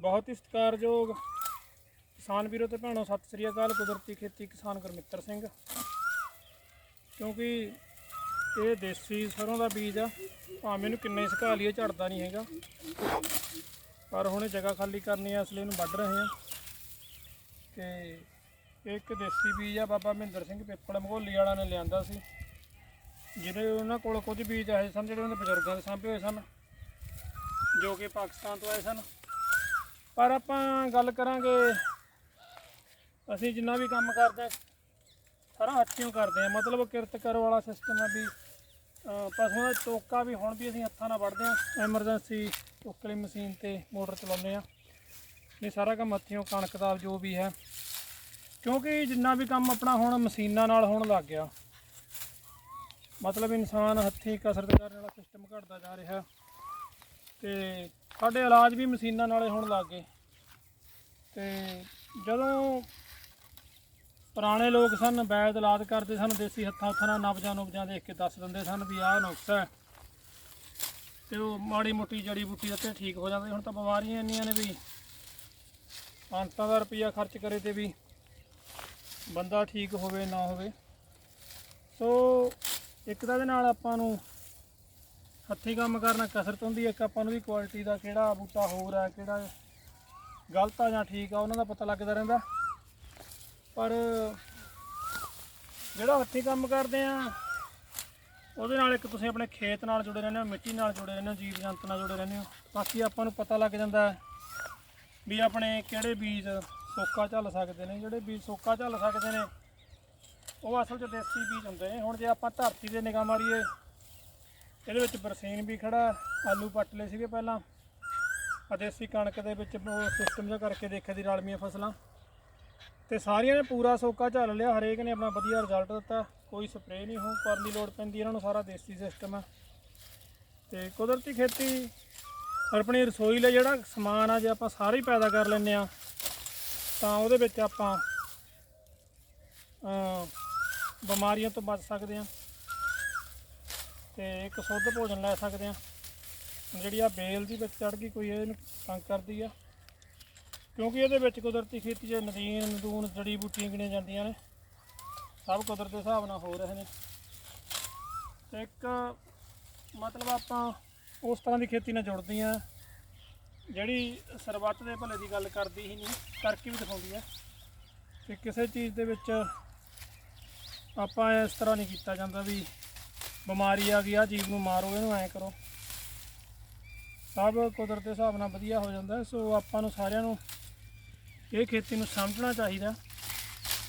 ਬਹੁਤ ਹੀ ਸਤਿਕਾਰਯੋਗ ਕਿਸਾਨ ਵੀਰੋ ਤੇ ਭੈਣੋ, ਸਤਿ ਸ੍ਰੀ ਅਕਾਲ। ਕੁਦਰਤੀ ਖੇਤੀ ਕਿਸਾਨ ਗੁਰਮਿੱਤਰ ਸਿੰਘ। ਕਿਉਂਕਿ ਇਹ ਦੇਸੀ ਸਰੋਂ ਦਾ ਬੀਜ ਆ, ਭਾਵੇਂ ਇਹਨੂੰ ਕਿੰਨੇ ਸੁਕਾ ਲਈਏ, ਝੜਦਾ ਨਹੀਂ ਹੈਗਾ। ਪਰ ਹੁਣ ਇਹ ਜਗ੍ਹਾ ਖਾਲੀ ਕਰਨੀ ਆ, ਇਸ ਲਈ ਇਹਨੂੰ ਵੱਢ ਰਹੇ ਆ। ਤੇ ਇਹ ਇੱਕ ਦੇਸੀ ਬੀਜ ਆ, ਬਾਬਾ ਮਹਿੰਦਰ ਸਿੰਘ ਪੇਪਲ ਮਗੋਲੀ ਵਾਲਾ ਨੇ ਲਿਆਂਦਾ ਸੀ। ਜਿਹੜੇ ਉਹਨਾਂ ਕੋਲ ਕੁਝ ਬੀਜ ਆਏ ਸਨ, ਜਿਹੜੇ ਉਹਨਾਂ ਦੇ ਬਜ਼ੁਰਗਾਂ ਦੇ ਸਾਂਭੇ ਹੋਏ ਸਨ, ਜੋ ਕਿ ਪਾਕਿਸਤਾਨ ਤੋਂ ਆਏ ਸਨ। ਪਰ ਆਪਾਂ ਗੱਲ ਕਰਾਂਗੇ, ਅਸੀਂ ਜਿੰਨਾ ਵੀ ਕੰਮ ਕਰਦੇ ਸਾਰਾ ਹੱਥੀਂ ਕਰਦੇ ਹਾਂ। ਮਤਲਬ ਕਿਰਤ ਕਰ ਵਾਲਾ ਸਿਸਟਮ ਹੈ ਵੀ, ਅਹ, ਪਸ਼ੂਆਂ ਦਾ ਟੋਕਾ ਵੀ ਹੁਣ ਵੀ ਅਸੀਂ ਹੱਥਾਂ ਨਾਲ ਵੱਢਦੇ ਹਾਂ। ਐਮਰਜੈਂਸੀ ਟੋਕਲੀ ਮਸ਼ੀਨ ਤੇ ਮੋਟਰ ਚਲਾਉਂਦੇ ਆ ਇਹ ਸਾਰਾ ਕੰਮ ਹੱਥੀਂ ਕਣਕ ਦਾ ਜੋ ਵੀ ਹੈ। ਕਿਉਂਕਿ ਜਿੰਨਾ ਵੀ ਕੰਮ ਆਪਣਾ ਹੁਣ ਮਸ਼ੀਨਾਂ ਨਾਲ ਹੋਣ ਲੱਗ ਗਿਆ, ਮਤਲਬ ਇਨਸਾਨ ਹੱਥੀਂ ਕਸਰਤ ਕਰਨ ਵਾਲਾ ਸਿਸਟਮ ਘਟਦਾ ਜਾ ਰਿਹਾ। ਤੇ ਸਾਡੇ ਇਲਾਜ ਵੀ ਮਸ਼ੀਨਾਂ ਨਾਲੇ ਹੋਣ ਲੱਗ ਗਏ। ਤੇ ਜਦੋਂ ਪੁਰਾਣੇ ਲੋਕ ਸਨ ਵੈਦ ਇਲਾਜ ਕਰਦੇ ਸਨ, ਦੇਸੀ ਹੱਥਾਂ ਹੱਥਾਂ ਨਾਲ ਨਬਜਾਂ ਨੁਬਜਾਂ ਦੇਖ ਕੇ ਦੱਸ ਦਿੰਦੇ ਸਨ ਵੀ ਆਹ ਨੁਕਸ ਹੈ। ਤੇ ਉਹ ਮਾੜੀ ਮੋਟੀ ਜੜੀ ਬੂਟੀ ਉੱਤੇ ਠੀਕ ਹੋ ਜਾਂਦੇ ਹੁਣ ਤਾਂ ਬਿਮਾਰੀਆਂ ਇੰਨੀਆਂ ਨੇ ਵੀ ਪੰਤਾਂ ਦਾ ਰੁਪਈਆ ਖਰਚ ਕਰੇ ਤੇ ਵੀ ਬੰਦਾ ਠੀਕ ਹੋਵੇ, ਨਾ ਹੋਵੇ। ਸੋ ਇੱਕ ਤਾਂ ਦੇ ਨਾਲ ਆਪਾਂ ਨੂੰ ਹੱਥੀਂ ਕੰਮ ਕਰਨਾ, ਕਸਰਤ ਹੁੰਦੀ ਹੈ, ਇੱਕ ਆਪਾਂ ਨੂੰ ਵੀ ਕੁਆਲਿਟੀ ਦਾ ਕਿਹੜਾ ਬੂਟਾ ਹੋਰ ਹੈ, ਕਿਹੜਾ ਗਲਤ ਆ ਜਾਂ ਠੀਕ ਆ, ਉਹਨਾਂ ਦਾ ਪਤਾ ਲੱਗਦਾ ਰਹਿੰਦਾ। ਪਰ ਜਿਹੜਾ ਹੱਥੀਂ ਕੰਮ ਕਰਦੇ ਆ, ਉਹਦੇ ਨਾਲ ਇੱਕ ਤੁਸੀਂ ਆਪਣੇ ਖੇਤ ਨਾਲ ਜੁੜੇ ਰਹਿੰਦੇ ਹੋ, ਮਿੱਟੀ ਨਾਲ ਜੁੜੇ ਰਹਿੰਦੇ ਹੋ, ਜੀਵ ਜੰਤ ਨਾਲ ਜੁੜੇ ਰਹਿੰਦੇ ਹੋ, ਬਾਕੀ ਆਪਾਂ ਨੂੰ ਪਤਾ ਲੱਗ ਜਾਂਦਾ ਵੀ ਆਪਣੇ ਕਿਹੜੇ ਬੀਜ ਸੋਕਾ ਝੱਲ ਸਕਦੇ ਨੇ, ਜਿਹੜੇ ਬੀਜ ਸੋਕਾ ਝੱਲ ਸਕਦੇ ਨੇ, ਉਹ ਅਸਲ 'ਚ ਦੇਸੀ ਬੀਜ ਹੁੰਦੇ ਨੇ। ਹੁਣ ਜੇ ਆਪਾਂ ਧਰਤੀ ਦੇ ਨਿਗਾਹ ਮਾਰੀਏ ਇਹਦੇ ਵਿੱਚ ਬਰਸੀਨ ਵੀ ਖੜਾ, ਆਲੂ ਪੱਟ ਲਏ ਸੀਗੇ ਪਹਿਲਾਂ ਆ ਦੇਸੀ ਕਣਕ ਦੇ ਵਿੱਚ ਉਹ ਸਿਸਟਮ ਜਿਹਾ ਕਰਕੇ ਦੇਖਿਆ ਦੀ ਰਲਮੀਆਂ ਫਸਲਾਂ। ਤੇ ਸਾਰੀਆਂ ਨੇ ਪੂਰਾ ਸੋਕਾ ਝੱਲ ਲਿਆ, ਹਰੇਕ ਨੇ ਆਪਣਾ ਵਧੀਆ ਰਿਜ਼ਲਟ ਦਿੱਤਾ, ਕੋਈ ਸਪਰੇਅ ਨਹੀਂ ਹੋ ਕਰਨ ਦੀ ਲੋੜ ਪੈਂਦੀ, ਇਹਨਾਂ ਨੂੰ ਸਾਰਾ ਦੇਸੀ ਸਿਸਟਮ ਹੈ ਤੇ ਕੁਦਰਤੀ ਖੇਤੀ, ਆਪਣੀ ਰਸੋਈ ਲਈ ਜਿਹੜਾ ਸਮਾਨ ਆ, ਜੇ ਆਪਾਂ ਸਾਰੇ ਹੀ ਪੈਦਾ ਕਰ ਲੈਂਦੇ ਆ ਤਾਂ ਉਹਦੇ ਵਿੱਚ ਆਪਾਂ ਬਿਮਾਰੀਆਂ ਤੋਂ ਬਚ ਸਕਦੇ ਆ ਤੇ ਇੱਕ ਸ਼ੁੱਧ ਭੋਜਨ ਲੈ ਸਕਦੇ ਆ ਜਿਹੜੀ ਆ ਬੇਲ ਦੀ ਵਿੱਚ ਚੜ ਗਈ, ਕੋਈ ਇਹਨੂੰ ਤੰਗ ਕਰਦੀ ਆ। ਕਿਉਂਕਿ ਇਹਦੇ ਵਿੱਚ ਕੁਦਰਤੀ ਖੇਤੀ 'ਚ ਨਦੀਨ, ਨਦੂਨ, ਜੜੀ ਬੂਟੀਆਂ ਗਿਣੀਆਂ ਜਾਂਦੀਆਂ ਨੇ। ਸਭ ਕੁਦਰਤ ਦੇ ਹਿਸਾਬ ਨਾਲ ਹੋ ਰਹੇ ਨੇ। ਤੇ ਇੱਕ ਮਤਲਬ ਆਪਾਂ ਉਸ ਤਰ੍ਹਾਂ ਦੀ ਖੇਤੀ ਨਾਲ ਜੁੜਦੀ ਆ ਜਿਹੜੀ ਸਰਬੱਤ ਦੇ ਭਲੇ ਦੀ ਗੱਲ ਕਰਦੀ ਹੀ ਨਹੀਂ ਕਰਕੇ ਵੀ ਦਿਖਾਉਂਦੀ ਆ ਕਿ ਕਿਸੇ ਚੀਜ਼ ਦੇ ਵਿੱਚ ਆਪਾਂ ਇਸ ਤਰ੍ਹਾਂ ਨਹੀਂ ਕੀਤਾ ਜਾਂਦਾ ਵੀ ਬਿਮਾਰੀ ਆ ਗਈ ਆ ਜੀਵ ਨੂੰ ਮਾਰੋ, ਇਹਨੂੰ ਐਂ ਕਰੋ। ਸਭ ਕੁਦਰਤ ਦੇ ਹਿਸਾਬ ਨਾਲ ਵਧੀਆ ਹੋ ਜਾਂਦਾ, ਸੋ ਆਪਾਂ ਨੂੰ ਸਾਰਿਆਂ ਨੂੰ ਇਹ ਖੇਤੀ ਨੂੰ ਸਮਝਣਾ ਚਾਹੀਦਾ।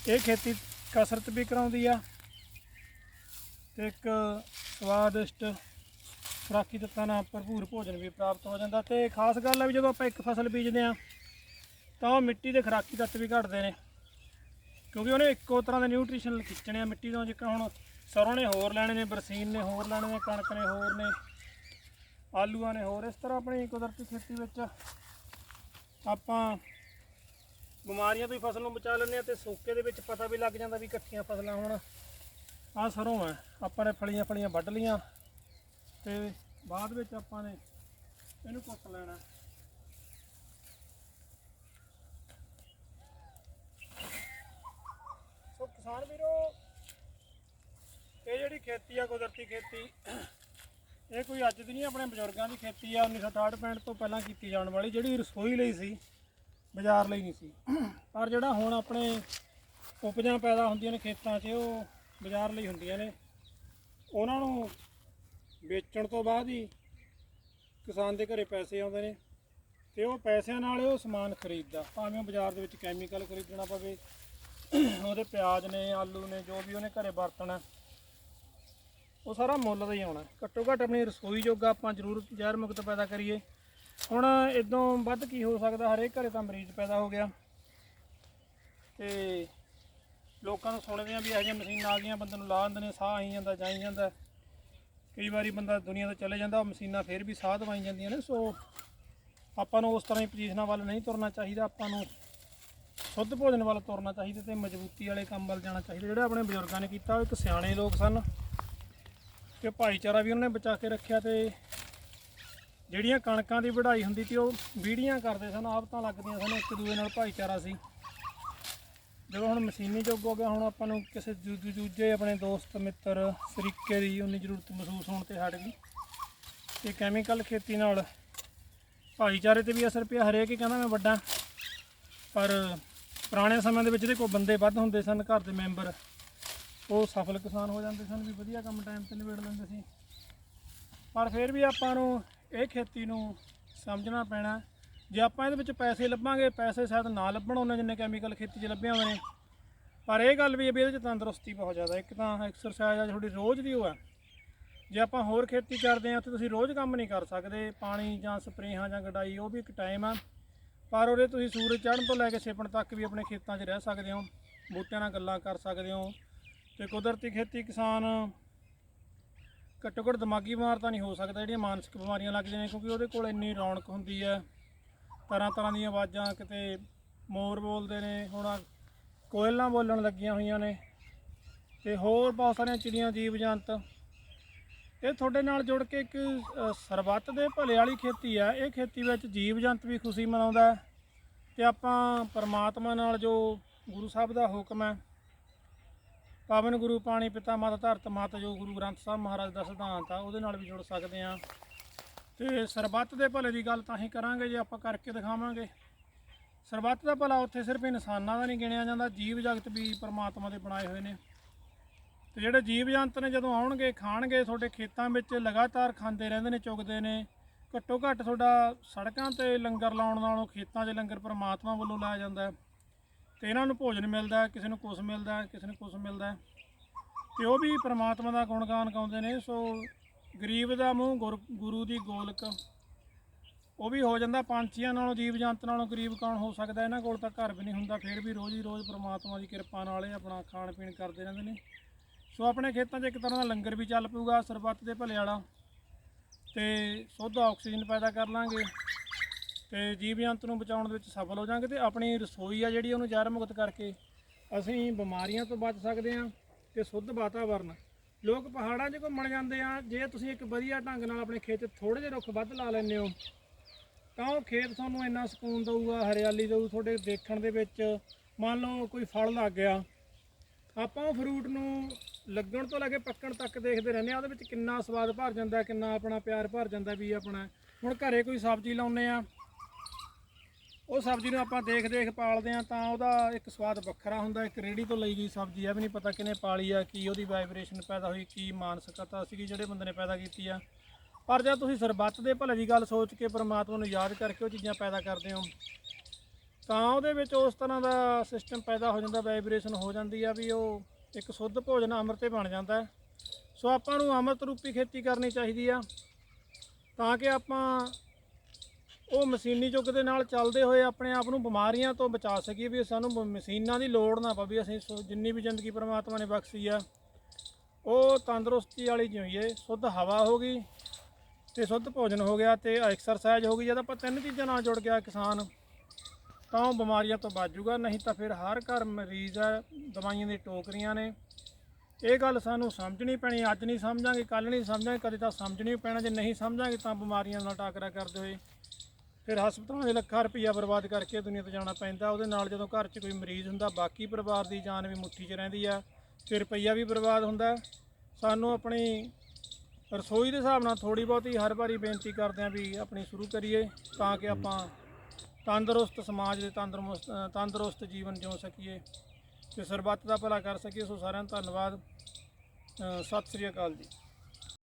ਇਹ ਖੇਤੀ ਕਸਰਤ ਵੀ ਕਰਾਉਂਦੀ ਆ, ਤੇ ਇੱਕ ਸਵਾਦਿਸ਼ਟ ਖੁਰਾਕੀ ਤੱਤਾਂ ਨਾਲ ਭਰਪੂਰ ਭੋਜਨ ਵੀ ਪ੍ਰਾਪਤ ਹੋ ਜਾਂਦਾ। ਤੇ ਖਾਸ ਗੱਲ ਹੈ ਵੀ ਜਦੋਂ ਆਪਾਂ ਇੱਕ ਫਸਲ ਬੀਜਦੇ ਆ, ਤਾਂ ਉਹ ਮਿੱਟੀ ਦੇ ਖੁਰਾਕੀ ਤੱਤ ਵੀ ਘਟਦੇ ਨੇ, ਕਿਉਂਕਿ ਉਹਨੇ ਇੱਕੋ ਤਰ੍ਹਾਂ ਦੇ ਨਿਊਟ੍ਰੀਸ਼ਨ ਖਿੱਚਣੇ ਆ ਮਿੱਟੀ ਤੋਂ ਜਿੱਕਣ ਹੁਣ ਸਰੋਂ ਨੇ ਹੋਰ ਲੈਣੇ ਨੇ, ਬਰਸੀਨ ਨੇ ਹੋਰ ਲੈਣੇ ਨੇ, ਕਣਕ ਨੇ ਹੋਰ ਨੇ, ਆਲੂਆਂ ਨੇ ਹੋਰ, ਇਸ ਤਰ੍ਹਾਂ ਆਪਣੀ ਕੁਦਰਤੀ ਖੇਤੀ ਵਿੱਚ ਆਪਾਂ ਬਿਮਾਰੀਆਂ ਤੋਂ ਹੀ ਫਸਲ ਨੂੰ ਬਚਾ ਲੈਂਦੇ ਆ ਤੇ ਸੋਕੇ ਦੇ ਵਿੱਚ ਪਤਾ ਵੀ ਲੱਗ ਜਾਂਦਾ ਵੀ ਇਕੱਠੀਆਂ ਫਸਲਾਂ ਹੁਣ ਆਹ ਸਰੋਂ ਹੈ। ਆਪਾਂ ਨੇ ਫਲੀਆਂ ਫਲੀਆਂ ਵੱਢ ਲੀਆਂ ਤੇ ਬਾਅਦ ਵਿੱਚ ਆਪਾਂ ਨੇ ਇਹਨੂੰ ਕੁੱਟ ਲੈਣਾ। ਸੋ ਕਿਸਾਨ ਵੀਰੋ ਇਹ ਜਿਹੜੀ ਖੇਤੀ ਆ, ਕੁਦਰਤੀ ਖੇਤੀ, ਇਹ ਕੋਈ ਅੱਜ ਦੀ ਨਹੀਂ, ਆਪਣੇ ਬਜ਼ੁਰਗਾਂ ਦੀ ਖੇਤੀ ਆ। 1968 65 ਤੋਂ ਪਹਿਲਾਂ ਕੀਤੀ ਜਾਣ ਵਾਲੀ ਜਿਹੜੀ ਰਸੋਈ ਲਈ ਸੀ, ਬਾਜ਼ਾਰ ਲਈ ਨਹੀਂ ਸੀ। ਪਰ ਜਿਹੜਾ ਹੁਣ ਆਪਣੇ ਉਪਜਾਂ ਪੈਦਾ ਹੁੰਦੀਆਂ ਨੇ ਖੇਤਾਂ 'ਚ, ਉਹ ਬਾਜ਼ਾਰ ਲਈ ਹੁੰਦੀਆਂ ਨੇ। ਉਹਨਾਂ ਨੂੰ ਵੇਚਣ ਤੋਂ ਬਾਅਦ ਹੀ ਕਿਸਾਨ ਦੇ ਘਰੇ ਪੈਸੇ ਆਉਂਦੇ ਨੇ ਤੇ ਉਹ ਪੈਸਿਆਂ ਨਾਲ ਉਹ ਸਮਾਨ ਖਰੀਦਦਾ। ਭਾਵੇਂ ਉਹ ਬਾਜ਼ਾਰ ਦੇ ਵਿੱਚ ਕੈਮੀਕਲ ਖਰੀਦਣਾ ਪਵੇ, ਉਹਦੇ ਪਿਆਜ਼ ਨੇ, ਆਲੂ ਨੇ, ਜੋ ਵੀ ਉਹਨੇ ਘਰੇ ਵਰਤਣਾ। ਉਹ ਸਾਰਾ ਮੁੱਲ ਦਾ ਹੀ ਆਉਣਾ ਘੱਟੋ ਘੱਟ ਆਪਣੀ ਰਸੋਈ ਜੋਗਾ ਆਪਾਂ ਜ਼ਰੂਰ ਜ਼ਹਿਰ ਮੁਕਤ ਪੈਦਾ ਕਰੀਏ। ਹੁਣ ਇਦੋਂ ਵੱਧ ਕੀ ਹੋ ਸਕਦਾ, ਹਰੇਕ ਘਰੇ ਤਾਂ ਮਰੀਜ਼ ਪੈਦਾ ਹੋ ਗਿਆ। ਤੇ ਲੋਕਾਂ ਨੂੰ ਸੁਣਦੇ ਆ ਵੀ ਇਹੋ ਜਿਹੀਆਂ ਮਸ਼ੀਨਾਂ ਆ ਗਈਆਂ, ਬੰਦੇ ਨੂੰ ਲਾ ਦਿੰਦੇ ਨੇ, ਸਾਹ ਆਈ ਜਾਂਦਾ, ਜਾਈ ਜਾਂਦਾ। ਕਈ ਵਾਰੀ ਬੰਦਾ ਦੁਨੀਆ ਤੋਂ ਚਲੇ ਜਾਂਦਾ, ਉਹ ਮਸ਼ੀਨਾਂ ਫਿਰ ਵੀ ਸਾਹ ਦਵਾਈ ਜਾਂਦੀਆਂ ਨੇ। ਸੋ ਆਪਾਂ ਨੂੰ ਉਸ ਤਰ੍ਹਾਂ ਹੀ ਪੋਜੀਸ਼ਨਾਂ ਵੱਲ ਨਹੀਂ ਤੁਰਨਾ ਚਾਹੀਦਾ, ਆਪਾਂ ਨੂੰ ਸ਼ੁੱਧ ਭੋਜਨ ਵੱਲ ਤੁਰਨਾ ਚਾਹੀਦਾ ਤੇ ਮਜ਼ਬੂਤੀ ਵਾਲੇ ਕੰਮ ਵੱਲ ਜਾਣਾ ਚਾਹੀਦਾ। ਜਿਹੜਾ ਆਪਣੇ ਬਜ਼ੁਰਗਾਂ ਨੇ ਕੀਤਾ, ਉਹ ਇੱਕ ਸਿਆਣੇ ਲੋਕ ਸਨ। ਤੇ ਭਾਈਚਾਰਾ ਵੀ ਉਹਨਾਂ ਨੇ ਬਚਾ ਕੇ ਰੱਖਿਆ ਤੇ ਜਿਹੜੀਆਂ ਕਣਕਾਂ ਦੀ ਵਢਾਈ ਹੁੰਦੀ ਸੀ, ਉਹ ਵੀੜੀਆਂ ਕਰਦੇ ਸਨ ਆਪ ਲੱਗਦੀਆਂ ਸਨ, ਇੱਕ ਦੂਜੇ ਨਾਲ ਭਾਈਚਾਰਾ ਸੀ। ਜਦੋਂ ਹੁਣ ਮਸ਼ੀਨੀ ਯੁੱਗ ਹੋ ਗਿਆ, ਹੁਣ ਆਪਾਂ ਨੂੰ ਕਿਸੇ ਦੂ- ਦੂਜੇ ਆਪਣੇ ਦੋਸਤ, ਮਿੱਤਰ, ਸਰੀਕੇ ਦੀ ਉਨੀ ਜ਼ਰੂਰਤ ਮਹਿਸੂਸ ਹੋਣ ਤੇ ਹਟ ਗਈ। ਤੇ ਕੈਮੀਕਲ ਖੇਤੀ ਨਾਲ ਭਾਈਚਾਰੇ ਤੇ ਵੀ ਅਸਰ ਪਿਆ। ਹਰੇਕ ਹੀ ਕਹਿੰਦਾ, ਮੈਂ ਵੱਡਾ। ਪਰ ਪੁਰਾਣੇ ਸਮੇਂ ਦੇ ਵਿੱਚ ਜਿਹੜੇ ਕੋਈ ਬੰਦੇ ਵੱਧ ਹੁੰਦੇ ਸਨ, ਘਰ ਦੇ ਮੈਂਬਰ। ਉਹ ਸਫਲ ਕਿਸਾਨ ਹੋ ਜਾਂਦੇ ਸਨ ਵੀ ਵਧੀਆ ਕੰਮ ਟਾਈਮ ਤੇ ਨਿਬੇੜ ਲੈਂਦੇ ਸੀ। ਪਰ ਫਿਰ ਵੀ ਆਪਾਂ ਨੂੰ ਇਹ ਖੇਤੀ ਨੂੰ ਸਮਝਣਾ ਪੈਣਾ। ਜੇ ਆਪਾਂ ਇਹਦੇ ਵਿੱਚ ਪੈਸੇ ਲੱਭਾਂਗੇ, ਪੈਸੇ ਸ਼ਾਇਦ ਨਾ ਲੱਭਣ ਉਹਨਾਂ ਜਿੰਨੇ ਕੈਮੀਕਲ ਖੇਤੀ 'ਚ ਲੱਭੇ ਹੋਏ ਨੇ ਪਰ ਇਹ ਗੱਲ ਵੀ ਹੈ ਵੀ ਇਹਦੇ 'ਚ ਤੰਦਰੁਸਤੀ ਬਹੁਤ ਜ਼ਿਆਦਾ ਇੱਕ ਤਾਂ ਐਕਸਰਸਾਈਜ਼ ਆ, ਤੁਹਾਡੀ ਰੋਜ਼ ਦੀ ਉਹ ਹੈ ਜੇ ਆਪਾਂ ਹੋਰ ਖੇਤੀ ਕਰਦੇ ਆ ਤੇ ਤੁਸੀਂ ਰੋਜ਼ ਕੰਮ ਨਹੀਂ ਕਰ ਸਕਦੇ। ਪਾਣੀ ਜਾਂ ਸਪਰੇਹਾਂ ਜਾਂ ਗਡਾਈ, ਉਹ ਵੀ ਇੱਕ ਟਾਈਮ ਆ। ਪਰ ਉਹਦੇ ਤੁਸੀਂ ਸੂਰਜ ਚੜ੍ਹਨ ਤੋਂ ਲੈ ਕੇ ਛਿਪਣ ਤੱਕ ਵੀ ਆਪਣੇ ਖੇਤਾਂ 'ਚ ਰਹਿ ਸਕਦੇ ਹੋ। ਬੂਟਿਆਂ ਨਾਲ ਗੱਲਾਂ ਕਰ ਸਕਦੇ ਹੋ। ਤੇ ਕੁਦਰਤੀ ਖੇਤੀ ਕਿਸਾਨ ਘੱਟੋ ਘੱਟ ਦਿਮਾਗੀ ਬਿਮਾਰ ਤਾਂ ਨਹੀਂ ਹੋ ਸਕਦਾ ਜਿਹੜੀਆਂ ਮਾਨਸਿਕ ਬਿਮਾਰੀਆਂ ਲੱਗਦੀਆਂ ਨੇ ਕਿਉਂਕਿ ਉਹਦੇ ਕੋਲ ਇੰਨੀ ਰੌਣਕ ਹੁੰਦੀ ਹੈ। ਤਰ੍ਹਾਂ ਤਰ੍ਹਾਂ ਦੀਆਂ ਆਵਾਜ਼ਾਂ ਕਿਤੇ ਮੋਰ ਬੋਲਦੇ ਨੇ, ਹੁਣ ਕੋਇਲਾਂ ਬੋਲਣ ਲੱਗੀਆਂ ਹੋਈਆਂ ਨੇ ਤੇ ਹੋਰ ਬਹੁਤ ਸਾਰੀਆਂ ਚਿੜੀਆਂ, ਜੀਵ, ਜੰਤ। ਇਹ ਤੁਹਾਡੇ ਨਾਲ ਜੁੜ ਕੇ ਇੱਕ ਸਰਬੱਤ ਦੇ ਭਲੇ ਵਾਲੀ ਖੇਤੀ ਹੈ। ਇਹ ਖੇਤੀ ਵਿੱਚ ਜੀਵ, ਜੰਤ ਵੀ ਖੁਸ਼ੀ ਮਨਾਉਂਦਾ ਹੈ ਤੇ ਆਪਾਂ ਪਰਮਾਤਮਾ ਨਾਲ ਜੋ ਗੁਰੂ ਸਾਹਿਬ ਦਾ ਹੁਕਮ ਹੈ ਪਾਵਨ ਗੁਰੂ, ਪਾਣੀ ਪਿਤਾ, ਮਾਤਾ ਧਰਤ, ਮਾਤਾ ਜੋ ਗੁਰੂ ਗ੍ਰੰਥ ਸਾਹਿਬ ਮਹਾਰਾਜ ਦਾ ਸਿਧਾਂਤ ਆ, ਉਹਦੇ ਨਾਲ ਵੀ ਜੁੜ ਸਕਦੇ ਆ ਤੇ ਸਰਬੱਤ ਦੇ ਭਲੇ ਦੀ ਗੱਲ ਤਾਂ ਹੀ ਕਰਾਂਗੇ, ਜੇ ਆਪਾਂ ਕਰਕੇ ਦਿਖਾਵਾਂਗੇ। ਸਰਬੱਤ ਦਾ ਭਲਾ ਉੱਥੇ ਸਿਰਫ ਇਨਸਾਨਾਂ ਦਾ ਨਹੀਂ ਗਿਣਿਆ ਜਾਂਦਾ, ਜੀਵ ਜਗਤ ਵੀ ਪਰਮਾਤਮਾ ਦੇ ਬਣਾਏ ਹੋਏ ਨੇ। ਤੇ ਜਿਹੜੇ ਜੀਵ ਜੰਤ ਨੇ, ਜਦੋਂ ਆਉਣਗੇ, ਖਾਣਗੇ, ਤੁਹਾਡੇ ਖੇਤਾਂ ਵਿੱਚ ਲਗਾਤਾਰ ਖਾਂਦੇ ਰਹਿੰਦੇ ਨੇ, ਚੁਗਦੇ ਨੇ, ਘੱਟੋ ਘੱਟ ਤੁਹਾਡਾ ਸੜਕਾਂ ਤੇ ਲੰਗਰ ਲਾਉਣ ਨਾਲੋਂ ਖੇਤਾਂ 'ਚ ਲੰਗਰ ਪਰਮਾਤਮਾ ਵੱਲੋਂ ਲਾਇਆ ਜਾਂਦਾ ਹੈ। ਤੇ ਇਹਨਾਂ ਨੂੰ ਭੋਜਨ ਮਿਲਦਾ, ਕਿਸੇ ਨੂੰ ਕੁਛ ਮਿਲਦਾ, ਕਿਸੇ ਨੂੰ ਕੁਛ ਮਿਲਦਾ। ਹੈ। ਤੇ ਉਹ ਵੀ ਪਰਮਾਤਮਾ ਦਾ ਗੁਣਗਾਨ ਗਾਉਂਦੇ ਨੇ, ਸੋ ਗਰੀਬ ਦਾ ਮੂੰਹ ਗੁਰ- ਗੁਰੂ ਦੀ ਗੋਲਕ। ਉਹ ਵੀ ਹੋ ਜਾਂਦਾ, ਪੰਛੀਆਂ ਨਾਲੋਂ, ਜੀਵ ਜੰਤ ਨਾਲੋਂ ਗਰੀਬ ਕੌਣ ਹੋ ਸਕਦਾ? ਇਹਨਾਂ ਕੋਲ ਤਾਂ ਘਰ ਵੀ ਨਹੀਂ ਹੁੰਦਾ, ਫਿਰ ਵੀ ਰੋਜ਼ ਹੀ ਰੋਜ਼ ਪਰਮਾਤਮਾ ਦੀ ਕਿਰਪਾ ਨਾਲ ਇਹ ਆਪਣਾ ਖਾਣ ਪੀਣ ਕਰਦੇ ਰਹਿੰਦੇ ਨੇ। ਸੋ ਆਪਣੇ ਖੇਤਾਂ 'ਚ ਇੱਕ ਤਰ੍ਹਾਂ ਦਾ ਲੰਗਰ ਵੀ ਚੱਲ ਪਊਗਾ ਸਰਬੱਤ ਦੇ ਭਲੇ ਵਾਲਾ। ਤੇ ਸ਼ੁੱਧ ਆਕਸੀਜਨ ਪੈਦਾ ਕਰ ਲਾਂਗੇ। ਤੇ ਜੀਵ ਜੰਤ ਨੂੰ ਬਚਾਉਣ ਦੇ ਵਿੱਚ ਸਫਲ ਹੋ ਜਾਾਂਗੇ ਤੇ ਆਪਣੀ ਰਸੋਈ ਆ ਜਿਹੜੀ ਉਹਨੂੰ ਜ਼ਹਿਰ ਮੁਕਤ ਕਰਕੇ ਅਸੀਂ ਬਿਮਾਰੀਆਂ ਤੋਂ ਬਚ ਸਕਦੇ ਹਾਂ ਤੇ ਸ਼ੁੱਧ ਵਾਤਾਵਰਨ। ਲੋਕ ਪਹਾੜਾਂ 'ਚ ਘੁੰਮਣ ਜਾਂਦੇ ਆ, ਜੇ ਤੁਸੀਂ ਇੱਕ ਵਧੀਆ ਢੰਗ ਨਾਲ ਆਪਣੇ ਖੇਤ 'ਚ ਥੋੜੇ ਜਿਹੇ ਰੁੱਖ ਵੱਧ ਲਾ ਲੈਂਦੇ ਹੋ, ਤਾਂ ਉਹ ਖੇਤ ਤੁਹਾਨੂੰ ਇੰਨਾ ਸਕੂਨ ਦਊਗਾ, ਹਰਿਆਲੀ ਦਊ ਤੁਹਾਡੇ ਦੇਖਣ ਦੇ ਵਿੱਚ। ਮੰਨ ਲਓ ਕੋਈ ਫਲ ਲੱਗ ਗਿਆ, ਆਪਾਂ ਉਹ ਫਰੂਟ ਨੂੰ ਲੱਗਣ ਤੋਂ ਲੈ ਕੇ ਪੱਕਣ ਤੱਕ ਦੇਖਦੇ ਰਹਿੰਦੇ ਆ, ਉਹਦੇ ਵਿੱਚ ਕਿੰਨਾ ਸਵਾਦ ਭਰ ਜਾਂਦਾ, ਕਿੰਨਾ ਆਪਣਾ ਪਿਆਰ ਭਰ ਜਾਂਦਾ ਵੀ ਆਪਣਾ। ਹੁਣ ਘਰੇ ਕੋਈ ਸਬਜ਼ੀ ਲਾਉਂਦੇ ਆ ਉਹ ਸਬਜ਼ੀ ਨੂੰ ਆਪਾਂ ਦੇਖ ਦੇਖ ਪਾਲਦੇ ਆ ਤਾਂ ਉਹਦਾ ਇੱਕ ਸਵਾਦ ਵੱਖਰਾ ਹੁੰਦਾ, ਇੱਕ ਰੇੜੀ ਤੋਂ ਲਈ ਗਈ ਸਬਜ਼ੀ ਆ ਵੀ ਨਹੀਂ ਪਤਾ ਕਿਨੇ ਪਾਲੀ ਆ, ਕੀ ਉਹਦੀ ਵਾਈਬ੍ਰੇਸ਼ਨ ਪੈਦਾ ਹੋਈ, ਕੀ ਮਾਨਸਿਕਤਾ ਸੀਗੀ ਜਿਹੜੇ ਬੰਦੇ ਨੇ ਪੈਦਾ ਕੀਤੀ ਆ। ਪਰ ਜਦ ਤੁਸੀਂ ਸਰਬੱਤ ਦੇ ਭਲੇ ਦੀ ਗੱਲ ਸੋਚ ਕੇ ਪਰਮਾਤਮਾ ਨੂੰ ਯਾਦ ਕਰਕੇ ਉਹ ਚੀਜ਼ਾਂ ਪੈਦਾ ਕਰਦੇ ਹੋ, ਤਾਂ ਉਹਦੇ ਵਿੱਚ ਉਸ ਤਰ੍ਹਾਂ ਦਾ ਸਿਸਟਮ ਪੈਦਾ ਹੋ ਜਾਂਦਾ ਵਾਈਬ੍ਰੇਸ਼ਨ ਹੋ ਜਾਂਦੀ ਆ ਵੀ ਉਹ ਇੱਕ ਸ਼ੁੱਧ ਭੋਜਨ ਅੰਮ੍ਰਿਤੇ ਬਣ ਜਾਂਦਾ ਸੋ ਆਪਾਂ ਨੂੰ ਅੰਮ੍ਰਿਤ ਰੂਪੀ ਖੇਤੀ ਕਰਨੀ ਚਾਹੀਦੀ ਆ, ਤਾਂ ਕਿ ਆਪਾਂ ਉਹ ਮਸ਼ੀਨੀ ਯੁੱਗ ਦੇ ਨਾਲ ਚੱਲਦੇ ਹੋਏ ਆਪਣੇ ਆਪ ਨੂੰ ਬਿਮਾਰੀਆਂ ਤੋਂ ਬਚਾ ਸਕੀਏ ਵੀ ਸਾਨੂੰ ਮ- ਮਸ਼ੀਨਾਂ ਦੀ ਲੋੜ ਨਾ ਪਵੇ, ਅਸੀਂ ਸੋ- ਜਿੰਨੀ ਵੀ ਜ਼ਿੰਦਗੀ ਪਰਮਾਤਮਾ ਨੇ ਬਖਸ਼ੀ ਆ, ਉਹ ਤੰਦਰੁਸਤੀ ਵਾਲੀ ਜਿਉਈਏ ਸ਼ੁੱਧ ਹਵਾ ਹੋ ਗਈ ਤੇ ਸ਼ੁੱਧ ਭੋਜਨ ਹੋ ਗਿਆ ਤੇ ਐਕਸਰਸਾਈਜ਼ ਹੋ ਗਈ, ਜਦ ਆਪਾਂ ਤਿੰਨ ਚੀਜ਼ਾਂ ਨਾਲ ਜੁੜ ਗਿਆ ਕਿਸਾਨ, ਤਾਂ ਉਹ ਬਿਮਾਰੀਆਂ ਤੋਂ ਬਚ ਜਾਊਗਾ, ਨਹੀਂ ਤਾਂ ਫਿਰ ਹਰ ਘਰ ਮਰੀਜ਼ ਹੈ, ਦਵਾਈਆਂ ਦੀ ਟੋਕਰੀਆਂ ਨੇ। ਇਹ ਗੱਲ ਸਾਨੂੰ ਸਮਝਣੀ ਪੈਣੀ, ਅੱਜ ਨਹੀਂ ਸਮਝਾਂਗੇ ਕੱਲ ਨਹੀਂ ਸਮਝਾਂਗੇ, ਕਦੇ ਤਾਂ ਸਮਝਣੀ ਪੈਣਾ, ਜੇ ਨਹੀਂ ਸਮਝਾਂਗੇ ਤਾਂ ਬਿਮਾਰੀਆਂ ਨਾਲ ਟਾਕਰਾ ਕਰਦੇ ਹੋਏ। ਫਿਰ ਹਸਪਤਾਲਾਂ ਦੇ ਲੱਖਾਂ ਰੁਪਈਆ ਬਰਬਾਦ ਕਰਕੇ ਦੁਨੀਆ ਤੋਂ ਜਾਣਾ ਪੈਂਦਾ। ਉਹਦੇ ਨਾਲ ਜਦੋਂ ਘਰ 'ਚ ਕੋਈ ਮਰੀਜ਼ ਹੁੰਦਾ, ਬਾਕੀ ਪਰਿਵਾਰ ਦੀ ਜਾਨ ਵੀ ਮੁੱਠੀ 'ਚ ਰਹਿੰਦੀ ਆ ਤੇ ਰੁਪਈਆ ਵੀ ਬਰਬਾਦ ਹੁੰਦਾ। ਸਾਨੂੰ ਆਪਣੀ ਰਸੋਈ ਦੇ ਹਿਸਾਬ ਨਾਲ ਥੋੜੀ ਬਹੁਤੀ ਹਰ ਵਾਰੀ ਬੇਨਤੀ ਕਰਦੇ ਆਂ ਵੀ ਆਪਣੀ ਸ਼ੁਰੂ ਕਰੀਏ ਤਾਂ ਕਿ ਆਪਾਂ ਤੰਦਰੁਸਤ ਸਮਾਜ ਦੇ ਤੰਦਰੁਸਤ ਤੰਦਰੁਸਤ ਜੀਵਨ ਜਿਉ ਸਕੀਏ ਤੇ ਸਰਬੱਤ ਦਾ ਭਲਾ ਕਰ ਸਕੀਏ। ਸੋ ਸਾਰਿਆਂ ਨੂੰ ਧੰਨਵਾਦ। ਸਤਿ ਸ੍ਰੀ ਅਕਾਲ ਜੀ।